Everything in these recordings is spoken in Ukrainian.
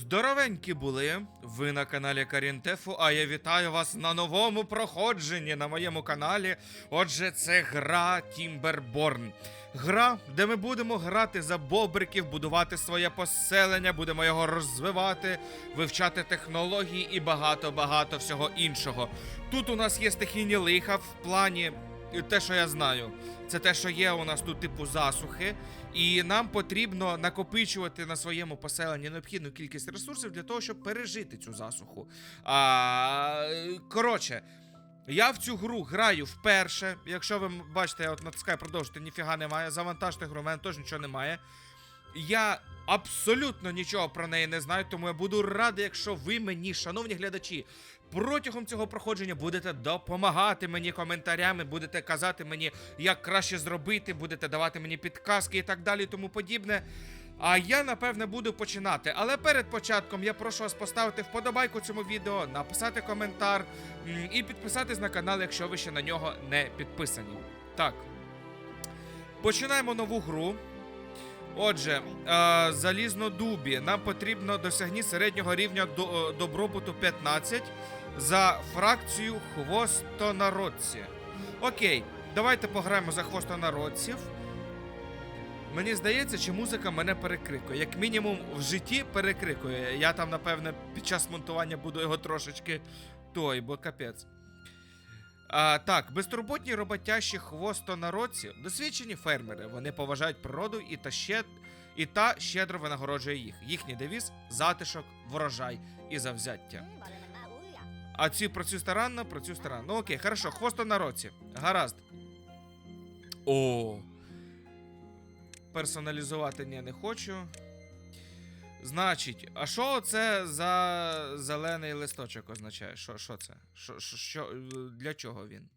Здоровенькі були. Ви на каналі Карінтефу, а я вітаю вас на новому проходженні на моєму каналі. Отже, це гра Тімберборн. Гра, де ми будемо грати за бобриків, будувати своє поселення, будемо його розвивати, вивчати технології і багато-багато всього іншого. Тут у нас є стихійні лиха в плані те, що я знаю. Це те, що є у нас тут, типу, засухи, і нам потрібно накопичувати на своєму поселенні необхідну кількість ресурсів для того, щоб пережити цю засуху. А, коротше, я в цю гру граю вперше. Якщо ви бачите, я от натискаю продовжити, ніфіга немає. Завантажте гру, в мене теж нічого немає. Я абсолютно нічого про неї не знаю, тому я буду радий, якщо ви мені, шановні глядачі, протягом цього проходження будете допомагати мені коментарями, будете казати мені, як краще зробити, будете давати мені підказки і так далі, і тому подібне. А я напевне буду починати. Але перед початком я прошу вас поставити вподобайку цьому відео, написати коментар і підписатись на канал, якщо ви ще на нього не підписані. Так. Починаємо нову гру. Отже, е, залізнодубі. Нам потрібно досягні середнього рівня е, добробуту 15 за фракцію хвостонародці. Окей, давайте пограємо за хвостонародців. Мені здається, чи музика мене перекрикує. Як мінімум в житті перекрикує. Я там, напевне, під час монтування буду його трошечки той, бо капець. А, так, безтурботні роботящі хвостонародці, досвідчені фермери. Вони поважають природу і та, ще, і та щедро винагороджує їх. Їхній девіз затишок, врожай і завзяття. А ці працюю старанно, цю старанно. Ну окей, хорошо, хвоста на році. Гаразд. О. Персоналізувати ні, не хочу. Значить, а що це за зелений листочок означає? Що, це? Що, що, для чого він?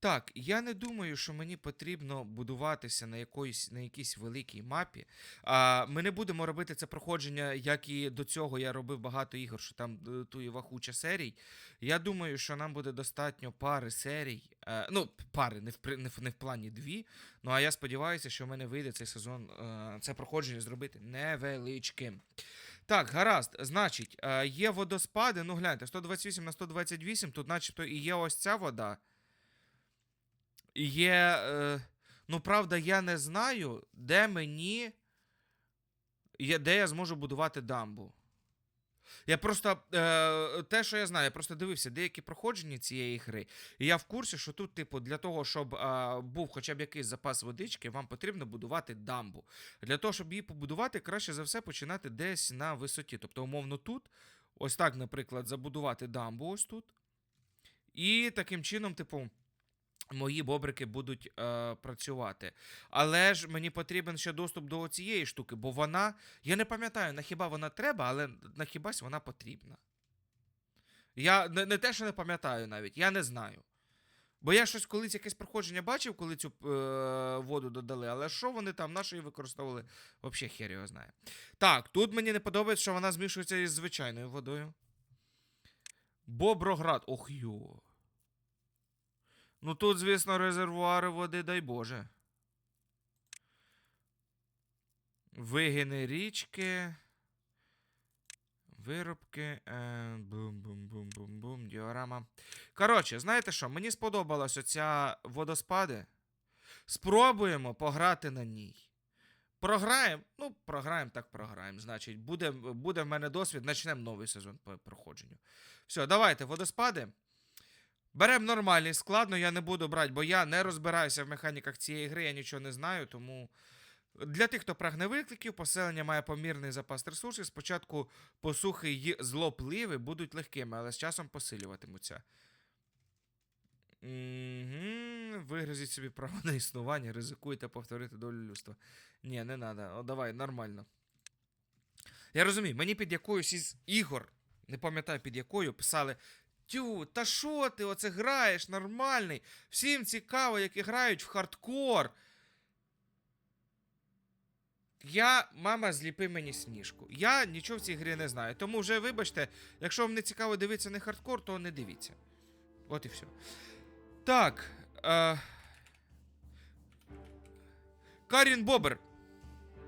Так, я не думаю, що мені потрібно будуватися на якоїсь на якійсь великій мапі. А, ми не будемо робити це проходження, як і до цього я робив багато ігор, що там е, тує вахуча серій. Я думаю, що нам буде достатньо пари серій. Е, ну, пари, не в, не в, не в плані дві. Ну а я сподіваюся, що в мене вийде цей сезон, е, це проходження зробити невеличким. Так, гаразд. Значить, є водоспади. Ну, гляньте, 128 на 128, тут начебто і є ось ця вода. Є. Е, ну, правда, я не знаю, де мені. Є, де я зможу будувати дамбу. Я просто. Е, те, що я знаю, я просто дивився деякі проходження цієї гри. І я в курсі, що тут, типу, для того, щоб е, був хоча б якийсь запас водички, вам потрібно будувати дамбу. Для того, щоб її побудувати, краще за все починати десь на висоті. Тобто, умовно, тут, ось так, наприклад, забудувати дамбу ось тут. І таким чином, типу. Мої бобрики будуть е, працювати. Але ж мені потрібен ще доступ до цієї штуки, бо вона. Я не пам'ятаю, на хіба вона треба, але на хібась вона потрібна. Я не, не те, що не пам'ятаю навіть, я не знаю. Бо я щось колись якесь проходження бачив, коли цю е, воду додали, але що вони там нашої використовували, взагалі хер його знає. Так, тут мені не подобається, що вона змішується із звичайною водою. Боброград. Ох йо. Ну тут, звісно, резервуари води, дай Боже. Вигини річки. Виробки. Е, бум-бум-бум-бум-бум. Діорама. Коротше, знаєте що? Мені сподобалась оця водоспади. Спробуємо пограти на ній. Програємо? Ну, програємо, так програємо. Значить, буде, буде в мене досвід, почнемо новий сезон по проходженню. Все, давайте, водоспади. Беремо нормальний складно, я не буду брати, бо я не розбираюся в механіках цієї гри, я нічого не знаю, тому. Для тих, хто прагне викликів, поселення має помірний запас ресурсів. Спочатку посухи й злопливи будуть легкими, але з часом посилюватимуться. Угу. Вигрузіть собі право на існування, ризикуйте повторити долю людства. Ні, не треба. Давай, нормально. Я розумію, мені під якоюсь із ігор, не пам'ятаю під якою, писали. Тю, та що ти оце граєш нормальний? Всім цікаво, які грають в хардкор. Я, мама, зліпи мені сніжку. Я нічого в цій грі не знаю. Тому вже, вибачте, якщо вам не цікаво дивитися не хардкор, то не дивіться. От і все. Так. Е... Карін Бобер.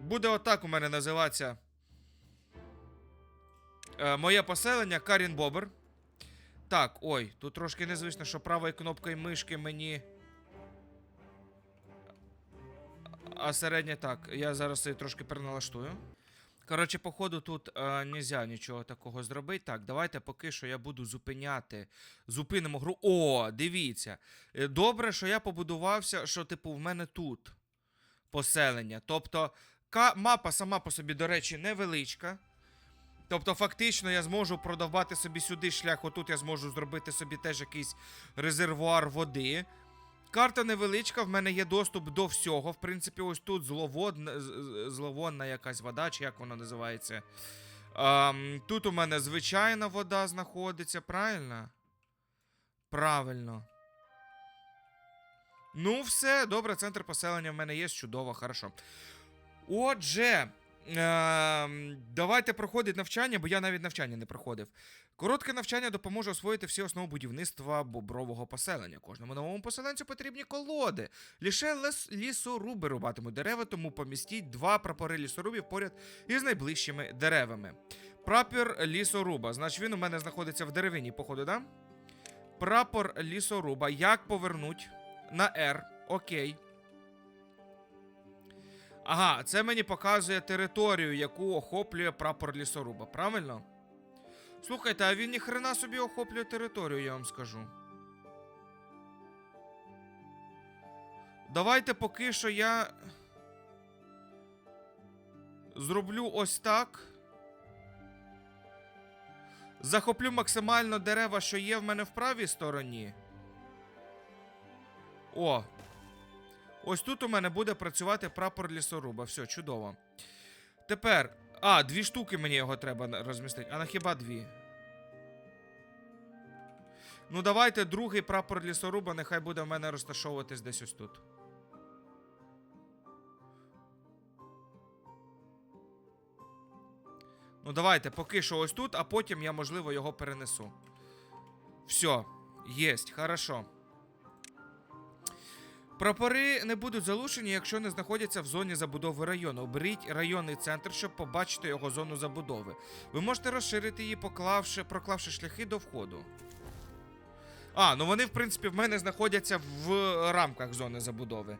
Буде отак у мене називатися. Е, моє поселення Карін Бобер. Так, ой, тут трошки незвично, що правою кнопкою мишки мені. А середня так. Я зараз її трошки переналаштую. Коротше, походу, тут е, нельзя нічого такого зробити. Так, давайте поки що я буду зупиняти. Зупинимо гру. О, дивіться. Е, Добре, що я побудувався, що, типу, в мене тут поселення. Тобто, мапа сама по собі, до речі, невеличка. Тобто, фактично, я зможу продавати собі сюди шлях. Отут я зможу зробити собі теж якийсь резервуар води. Карта невеличка, в мене є доступ до всього. В принципі, ось тут зловодна, зловонна якась вода, чи як вона називається. Ем, тут у мене звичайна вода знаходиться, правильно? Правильно. Ну, все, добре, центр поселення в мене є, чудово, хорошо. Отже, давайте проходити навчання, бо я навіть навчання не проходив. Коротке навчання допоможе освоїти всі основи будівництва бобрового поселення. Кожному новому поселенцю потрібні колоди. Лише лес- лісоруби рубатимуть дерева, тому помістіть два прапори лісорубів поряд із найближчими деревами. Прапор лісоруба. Значить, він у мене знаходиться в деревині, походу, да? Прапор лісоруба. Як повернуть? На R. Окей. Ага, це мені показує територію, яку охоплює прапор лісоруба, правильно? Слухайте, а він ніхрена собі охоплює територію, я вам скажу. Давайте поки що я. Зроблю ось так. Захоплю максимально дерева, що є в мене в правій стороні. О. Ось тут у мене буде працювати прапор лісоруба. Все, чудово. Тепер. А, дві штуки мені його треба розмістити. А на хіба дві? Ну, давайте другий прапор лісоруба, нехай буде в мене розташовуватись десь ось тут. Ну, давайте поки що ось тут, а потім я, можливо, його перенесу. Все, єсть, хорошо. Прапори не будуть залучені, якщо не знаходяться в зоні забудови району. Оберіть районний центр, щоб побачити його зону забудови. Ви можете розширити її, поклавши, проклавши шляхи до входу. А, ну вони, в принципі, в мене знаходяться в рамках зони забудови.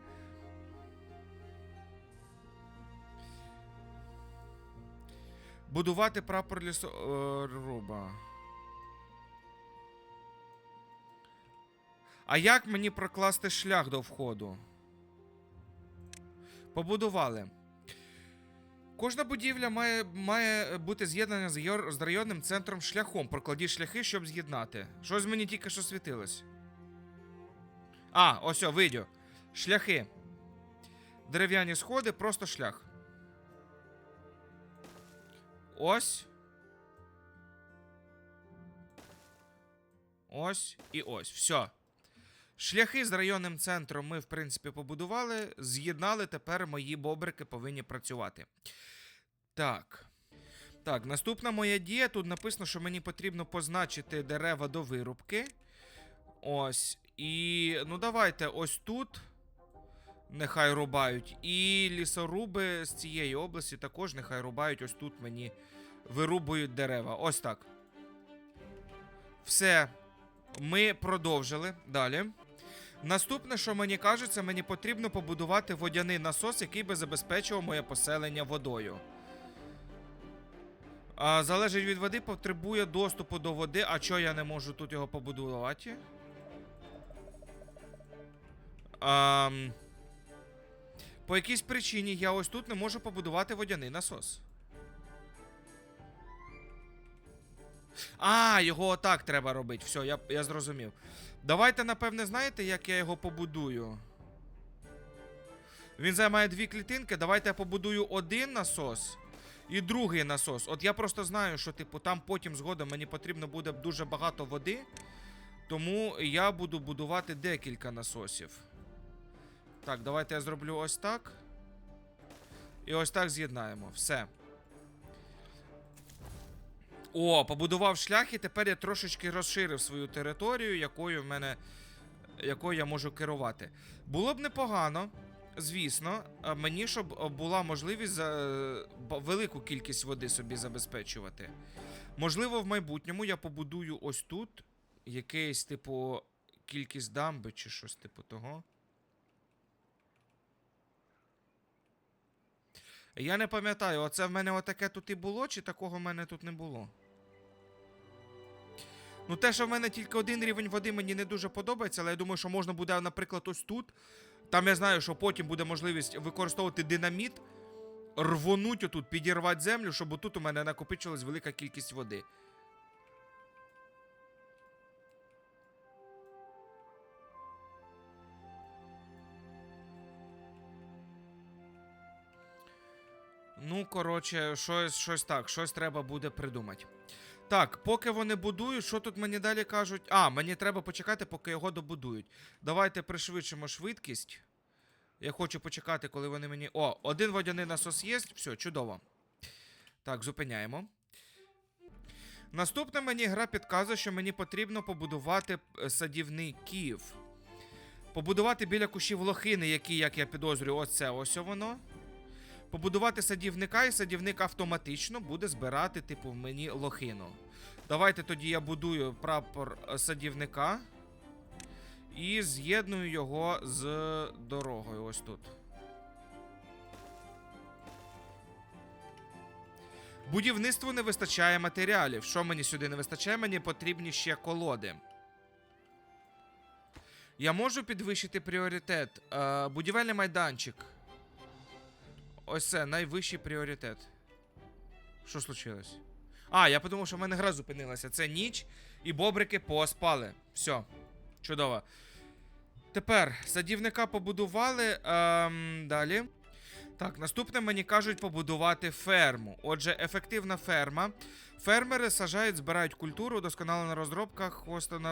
Будувати прапор лісоруба. А як мені прокласти шлях до входу? Побудували. Кожна будівля має, має бути з'єднана з, районним центром шляхом. Прокладіть шляхи, щоб з'єднати. Щось мені тільки що світилось. А, ось о, видео. Шляхи. Дерев'яні сходи, просто шлях. Ось. Ось і ось. Все. Шляхи з районним центром ми, в принципі, побудували. З'єднали, тепер мої бобрики повинні працювати. Так. Так, наступна моя дія. Тут написано, що мені потрібно позначити дерева до вирубки. Ось. І. Ну, давайте ось тут. Нехай рубають. І лісоруби з цієї області також нехай рубають. Ось тут мені вирубують дерева. Ось так. Все. Ми продовжили. Далі. Наступне, що мені кажеться, мені потрібно побудувати водяний насос, який би забезпечував моє поселення водою. А, залежить від води, потребує доступу до води. А чого я не можу тут його побудувати? Ам... По якійсь причині я ось тут не можу побудувати водяний насос. А, його отак треба робити. Все, я, я зрозумів. Давайте, напевне, знаєте, як я його побудую? Він займає дві клітинки. Давайте я побудую один насос і другий насос. От я просто знаю, що, типу, там потім згодом мені потрібно буде дуже багато води. Тому я буду будувати декілька насосів. Так, давайте я зроблю ось так. І ось так з'єднаємо. Все. О, побудував шлях, і тепер я трошечки розширив свою територію, якою в мене. якою я можу керувати. Було б непогано, звісно, мені щоб е, була можливість за е, велику кількість води собі забезпечувати. Можливо, в майбутньому я побудую ось тут якийсь, типу, кількість дамби чи щось типу того. Я не пам'ятаю, оце в мене отаке тут і було, чи такого в мене тут не було. Ну, те, що в мене тільки один рівень води, мені не дуже подобається, але я думаю, що можна буде, наприклад, ось тут. Там я знаю, що потім буде можливість використовувати динаміт, рвонуть отут, підірвати землю, щоб отут у мене накопичилась велика кількість води. Ну, коротше, щось, щось так, щось треба буде придумати. Так, поки вони будують, що тут мені далі кажуть? А, мені треба почекати, поки його добудують. Давайте пришвидшимо швидкість. Я хочу почекати, коли вони мені. О, один водяний насос є. Все, чудово. Так, зупиняємо. Наступна мені гра підказує, що мені потрібно побудувати е, садівників. Побудувати біля кущів лохини, які, як я підозрюю, ось це ось воно. Побудувати садівника, і садівник автоматично буде збирати, типу, мені лохину. Давайте тоді я будую прапор е, садівника і з'єдную його з дорогою. Ось тут. Будівництву не вистачає матеріалів. Що мені сюди не вистачає? Мені потрібні ще колоди. Я можу підвищити пріоритет. Е, будівельний майданчик. Ось це найвищий пріоритет. Що случилось? А, я подумав, що в мене гра зупинилася. Це ніч, і бобрики поспали. Все. Чудово. Тепер садівника побудували. Ем, далі. Так, наступне мені кажуть побудувати ферму. Отже, ефективна ферма. Фермери сажають, збирають культуру, досконала розробка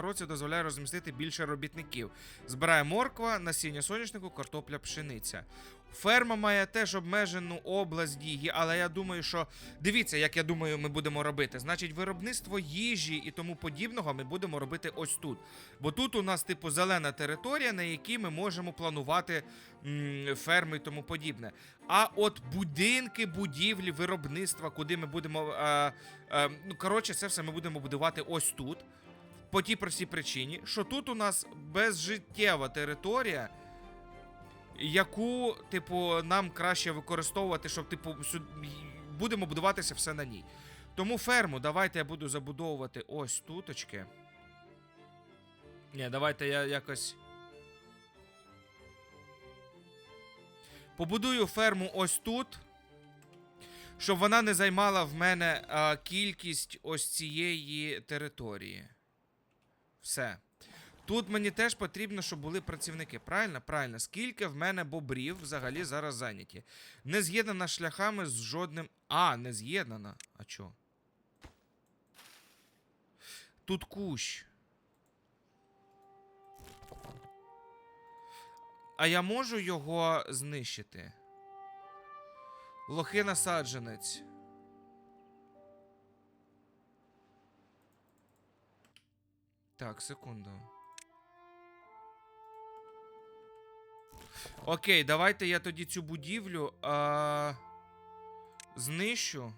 році дозволяє розмістити більше робітників. Збирає морква, насіння соняшнику, картопля, пшениця. Ферма має теж обмежену область дії, але я думаю, що дивіться, як я думаю, ми будемо робити. Значить, виробництво їжі і тому подібного ми будемо робити ось тут. Бо тут у нас, типу, зелена територія, на якій ми можемо планувати м, ферми і тому подібне. А от будинки, будівлі, виробництва, куди ми будемо. Е, е, ну, коротше, це все ми будемо будувати ось тут. По тій простій причині, що тут у нас безжиттєва територія, яку, типу, нам краще використовувати, щоб, типу, сюд... будемо будуватися все на ній. Тому ферму давайте я буду забудовувати ось туточки. Ні, давайте я якось. Побудую ферму ось тут. Щоб вона не займала в мене а, кількість ось цієї території. Все. Тут мені теж потрібно, щоб були працівники. Правильно? Правильно. Скільки в мене бобрів взагалі зараз зайняті? Не з'єднана шляхами з жодним. А, не з'єднана. А чо? Тут кущ. А я можу його знищити? Лохи насадженець. Так, секунду. Окей, давайте я тоді цю будівлю а, знищу.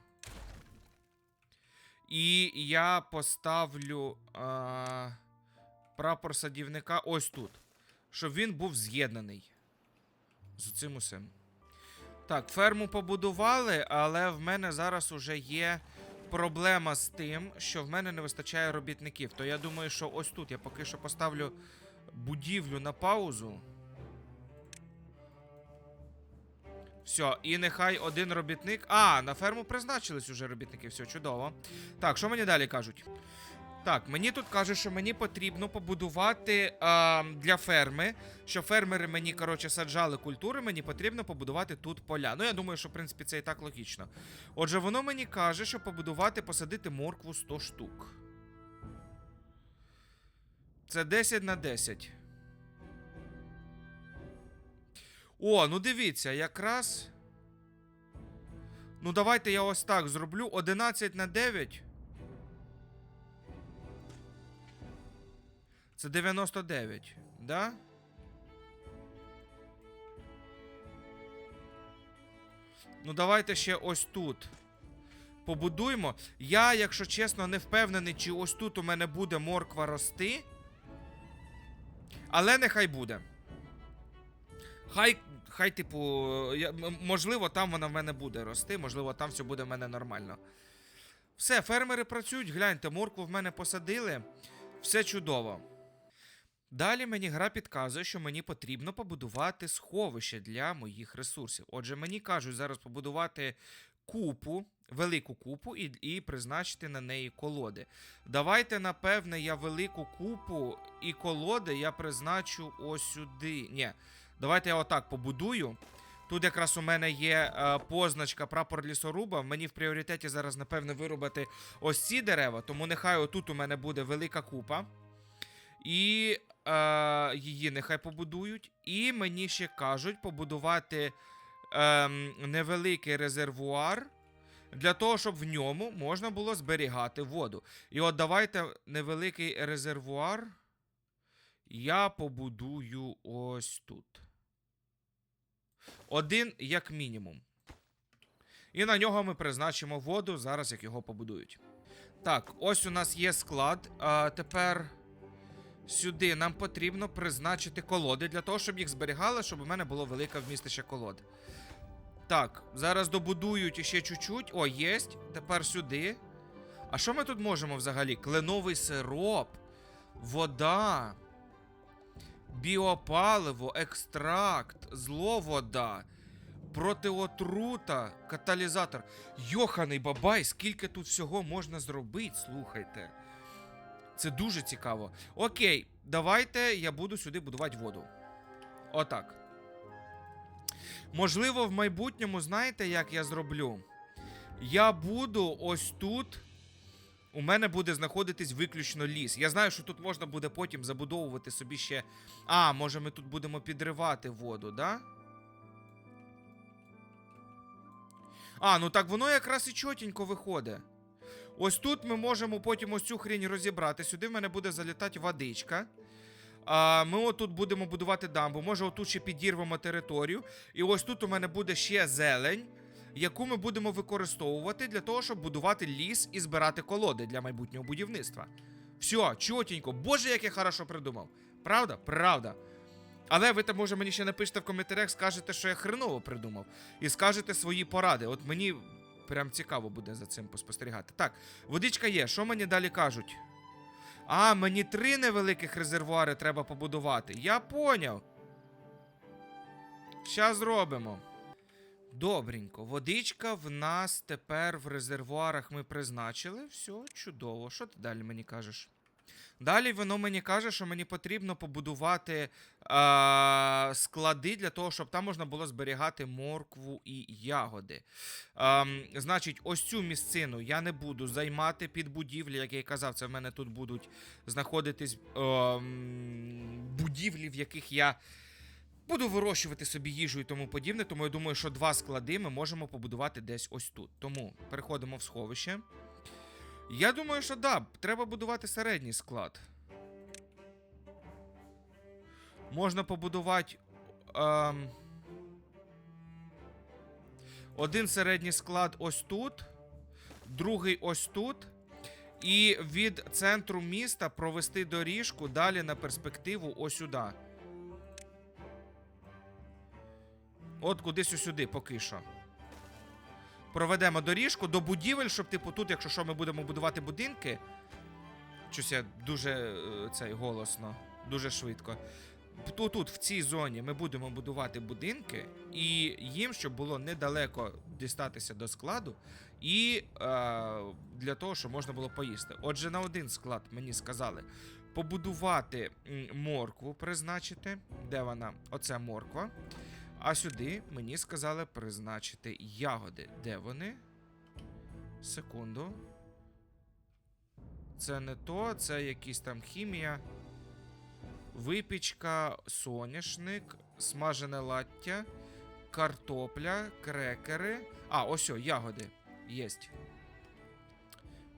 І я поставлю а, прапор садівника ось тут. Щоб він був з'єднаний. З цим усім. Так, ферму побудували, але в мене зараз уже є проблема з тим, що в мене не вистачає робітників. То я думаю, що ось тут я поки що поставлю будівлю на паузу. Все, і нехай один робітник. А, на ферму призначились уже робітники, все чудово. Так, що мені далі кажуть? Так, мені тут кажуть, що мені потрібно побудувати а, для ферми, що фермери мені, коротше, саджали культури, мені потрібно побудувати тут поля. Ну, я думаю, що в принципі це і так логічно. Отже, воно мені каже, що побудувати, посадити моркву 100 штук. Це 10 на 10. О, ну дивіться, якраз. Ну, давайте я ось так зроблю. 11 на 9. Це 99, да? Ну, давайте ще ось тут. Побудуємо. Я, якщо чесно, не впевнений, чи ось тут у мене буде морква рости. Але нехай буде. Хай, хай, типу, я, можливо, там вона в мене буде рости, можливо, там все буде в мене нормально. Все, фермери працюють, гляньте, моркву в мене посадили. Все чудово. Далі мені гра підказує, що мені потрібно побудувати сховище для моїх ресурсів. Отже, мені кажуть зараз побудувати купу, велику купу і, і призначити на неї колоди. Давайте, напевне, я велику купу і колоди я призначу ось сюди. Ні, давайте я отак побудую. Тут якраз у мене є е, позначка прапор лісоруба. Мені в пріоритеті зараз, напевне, вирубати ось ці дерева, тому нехай отут у мене буде велика купа. І е, її нехай побудують. І мені ще кажуть побудувати ем, невеликий резервуар для того, щоб в ньому можна було зберігати воду. І от давайте невеликий резервуар я побудую ось тут. Один як мінімум. І на нього ми призначимо воду, зараз як його побудують. Так, ось у нас є склад. А тепер сюди нам потрібно призначити колоди для того, щоб їх зберігали, щоб у мене було велике вмістище колод. Так, зараз добудують ще чуть-чуть. О, єсть. Тепер сюди. А що ми тут можемо взагалі? Кленовий сироп, вода, біопаливо, екстракт, зловода, протиотрута, каталізатор. Йоханий бабай, скільки тут всього можна зробити, слухайте. Це дуже цікаво. Окей, давайте я буду сюди будувати воду. Отак. Можливо, в майбутньому, знаєте, як я зроблю? Я буду ось тут. У мене буде знаходитись виключно ліс. Я знаю, що тут можна буде потім забудовувати собі ще. А, може, ми тут будемо підривати воду, да? А, ну так воно якраз і чотенько виходить. Ось тут ми можемо потім ось цю хрінь розібрати. Сюди в мене буде залітати водичка. А, ми отут будемо будувати дамбу. Може, отут ще підірвемо територію. І ось тут у мене буде ще зелень, яку ми будемо використовувати для того, щоб будувати ліс і збирати колоди для майбутнього будівництва. Все, чотенько. Боже, як я хорошо придумав. Правда? Правда. Але ви там, може, мені ще напишете в коментарях, скажете, що я хреново придумав. І скажете свої поради. От мені прям цікаво буде за цим поспостерігати. Так, водичка є. Що мені далі кажуть? А, мені три невеликих резервуари треба побудувати. Я поняв. Щас зробимо. Добренько. Водичка в нас тепер в резервуарах ми призначили. Все, чудово. Що ти далі мені кажеш? Далі воно мені каже, що мені потрібно побудувати а, склади для того, щоб там можна було зберігати моркву і ягоди. Ам, значить, ось цю місцину я не буду займати під будівлі, як я і казав, це в мене тут будуть знаходитись ем, будівлі, в яких я буду вирощувати собі їжу і тому подібне. Тому я думаю, що два склади ми можемо побудувати десь ось тут. Тому переходимо в сховище. Я думаю, що да, треба будувати середній склад. Можна побудувати. Ем, один середній склад ось тут, другий ось тут. І від центру міста провести доріжку далі на перспективу ось сюди. От кудись ось сюди, поки що. Проведемо доріжку до будівель, щоб, типу, тут, якщо що, ми будемо будувати будинки. Щось я дуже е, цей голосно, дуже швидко. Тут, тут, в цій зоні, ми будемо будувати будинки, і їм, щоб було недалеко дістатися до складу, і е, для того, щоб можна було поїсти. Отже, на один склад мені сказали побудувати моркву, призначити. Де вона? Оце морква. А сюди мені сказали призначити ягоди. Де вони? Секунду. Це не то, це якісь там хімія. Випічка, соняшник, смажене лаття, картопля, крекери. А, ось о, ягоди. Єсть.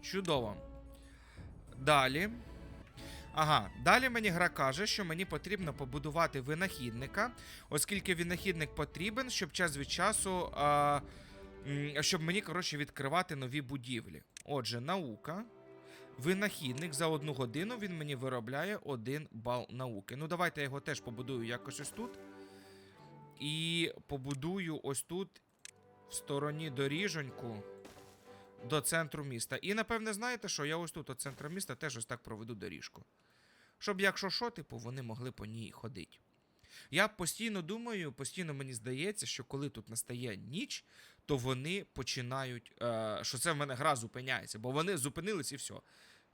Чудово. Далі. Ага, далі мені гра каже, що мені потрібно побудувати винахідника, оскільки винахідник потрібен, щоб час від часу а, щоб мені, коротше, відкривати нові будівлі. Отже, наука. Винахідник за одну годину він мені виробляє один бал науки. Ну, давайте я його теж побудую якось ось тут. І побудую ось тут, в стороні доріжоньку, до центру міста. І, напевне, знаєте що? Я ось тут, от центру міста, теж ось так проведу доріжку. Щоб, якщо що, типу, вони могли по ній ходити. Я постійно думаю, постійно мені здається, що коли тут настає ніч, то вони починають, е, що це в мене гра зупиняється, бо вони зупинились і все.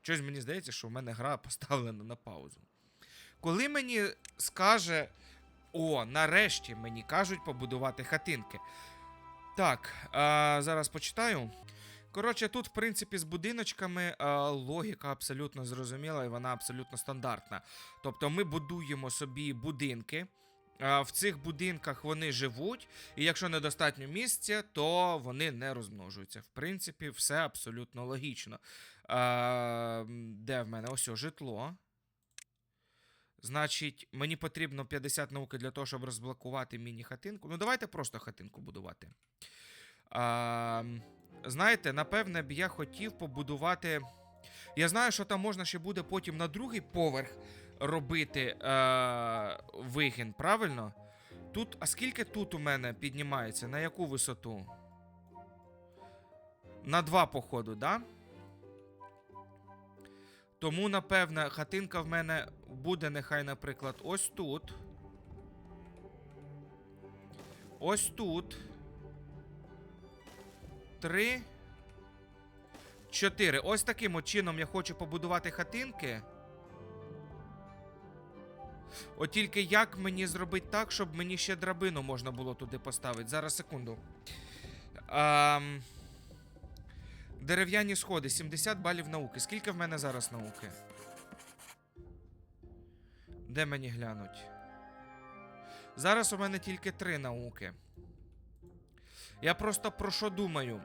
Щось мені здається, що в мене гра поставлена на паузу. Коли мені скаже, о, нарешті мені кажуть побудувати хатинки. Так, е, зараз почитаю. Коротше, тут, в принципі, з будиночками е, логіка абсолютно зрозуміла і вона абсолютно стандартна. Тобто ми будуємо собі будинки. е, В цих будинках вони живуть, і якщо недостатньо місця, то вони не розмножуються. В принципі, все абсолютно логічно. Е, Де в мене? Ось о, житло. Значить, мені потрібно 50 науки для того, щоб розблокувати міні-хатинку. Ну, давайте просто хатинку будувати. А, знаєте, напевне б я хотів побудувати. Я знаю, що там можна ще буде потім на другий поверх робити е, вигін, правильно? Тут, а скільки тут у мене піднімається? На яку висоту? На два, походу, да? Тому, напевне, хатинка в мене буде, нехай, наприклад, ось тут. Ось тут. Три. Чотири. Ось таким чином я хочу побудувати хатинки. От тільки як мені зробити так, щоб мені ще драбину можна було туди поставити. Зараз секунду. Ам... Дерев'яні сходи, 70 балів науки. Скільки в мене зараз науки? Де мені глянуть? Зараз у мене тільки три науки. Я просто про що думаю?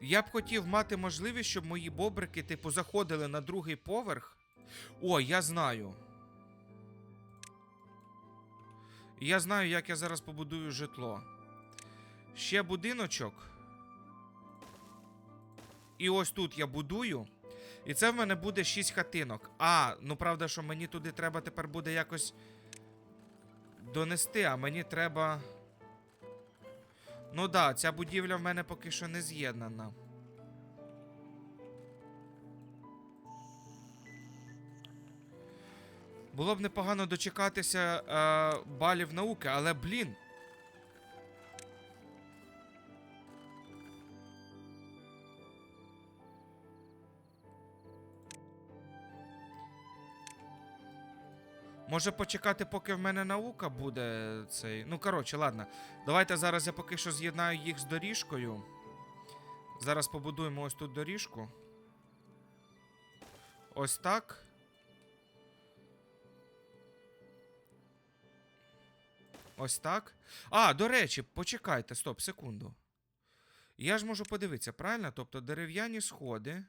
Я б хотів мати можливість, щоб мої бобрики, типу, заходили на другий поверх. О, я знаю. Я знаю, як я зараз побудую житло. Ще будиночок. І ось тут я будую. І це в мене буде 6 хатинок. А, ну правда, що мені туди треба тепер буде якось донести, а мені треба. Ну да, ця будівля в мене поки що не з'єднана. Було б непогано дочекатися е, балів науки, але блін. Може почекати, поки в мене наука буде цей. Ну, коротше, ладно. Давайте зараз я поки що з'єднаю їх з доріжкою. Зараз побудуємо ось тут доріжку. Ось так. Ось так. А, до речі, почекайте, стоп, секунду. Я ж можу подивитися, правильно? Тобто дерев'яні сходи.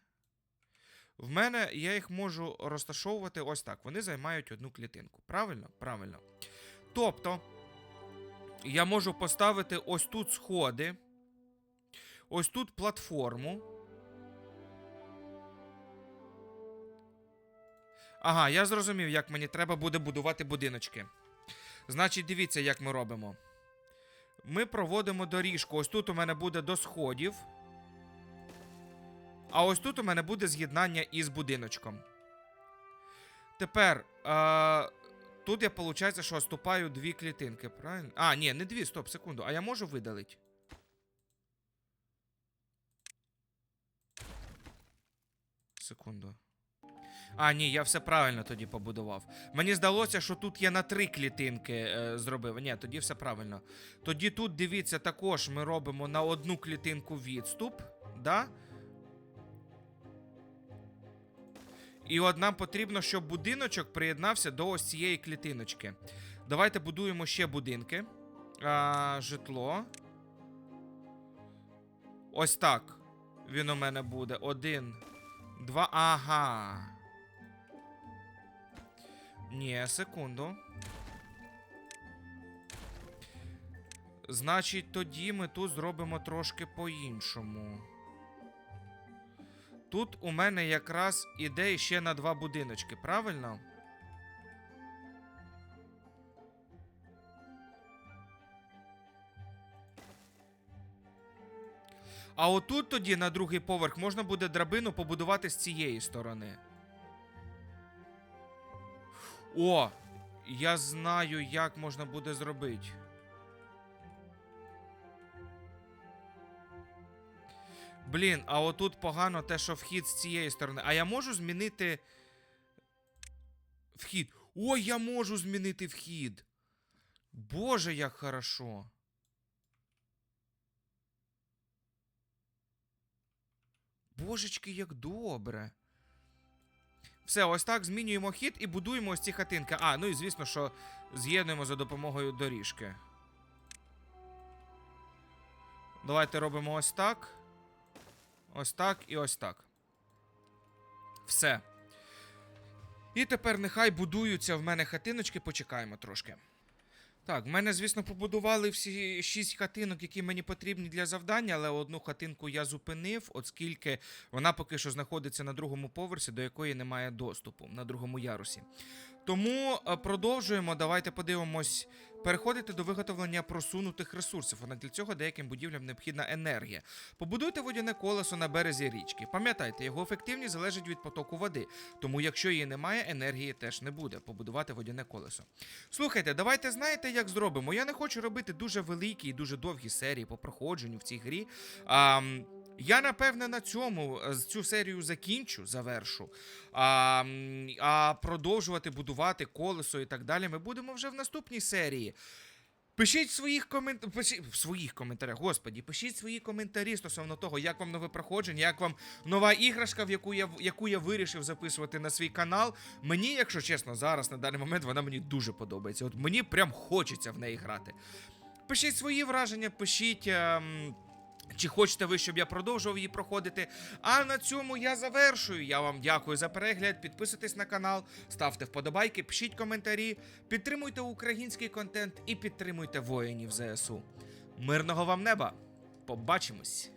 В мене я їх можу розташовувати ось так. Вони займають одну клітинку. Правильно? Правильно. Тобто, я можу поставити ось тут сходи, ось тут платформу. Ага, я зрозумів, як мені треба буде будувати будиночки. Значить, дивіться, як ми робимо. Ми проводимо доріжку. Ось тут у мене буде до сходів. А ось тут у мене буде з'єднання із будиночком. Тепер. А, тут я, виходить, що оступаю дві клітинки, правильно? А, ні, не дві, стоп, секунду. А я можу видалити? Секунду. А, ні, я все правильно тоді побудував. Мені здалося, що тут я на три клітинки е, зробив. Ні, тоді все правильно. Тоді тут, дивіться, також ми робимо на одну клітинку відступ. Да? І от нам потрібно, щоб будиночок приєднався до ось цієї клітиночки. Давайте будуємо ще будинки. А, житло. Ось так. Він у мене буде. Один. Два. Ага. Ні, секунду. Значить, тоді ми тут зробимо трошки по-іншому. Тут у мене якраз іде ще на два будиночки, правильно? А отут тоді на другий поверх можна буде драбину побудувати з цієї сторони. О! Я знаю, як можна буде зробити. Блін, а отут погано те, що вхід з цієї сторони. А я можу змінити. Вхід. Ой, я можу змінити вхід. Боже, як хорошо. Божечки, як добре. Все, ось так змінюємо хід і будуємо ось ці хатинки. А, ну і звісно, що з'єднуємо за допомогою доріжки. Давайте робимо ось так. Ось так і ось так. Все. І тепер нехай будуються в мене хатиночки, почекаємо трошки. Так, в мене, звісно, побудували всі шість хатинок, які мені потрібні для завдання, але одну хатинку я зупинив, оскільки вона поки що знаходиться на другому поверсі, до якої немає доступу на другому ярусі. Тому е, продовжуємо. Давайте подивимось. Переходити до виготовлення просунутих ресурсів. Однак для цього деяким будівлям необхідна енергія. Побудуйте водяне колесо на березі річки. Пам'ятайте, його ефективність залежить від потоку води. Тому, якщо її немає, енергії теж не буде. Побудувати водяне колесо. Слухайте, давайте знаєте, як зробимо. Я не хочу робити дуже великі і дуже довгі серії по проходженню в цій грі. А, я напевне на цьому е, цю серію закінчу, завершу. А, а продовжувати будувати колесо і так далі. Ми будемо вже в наступній серії. Пишіть своїх комент... Пишіть... в своїх коментарях, господі, пишіть свої коментарі стосовно того, як вам нове проходження, як вам нова іграшка, в яку я яку я вирішив записувати на свій канал. Мені, якщо чесно, зараз на даний момент вона мені дуже подобається. От мені прям хочеться в неї грати. Пишіть свої враження, пишіть. ем, Чи хочете ви, щоб я продовжував її проходити? А на цьому я завершую. Я вам дякую за перегляд. Підписуйтесь на канал, ставте вподобайки, пишіть коментарі, підтримуйте український контент і підтримуйте воїнів ЗСУ. Мирного вам неба! Побачимось!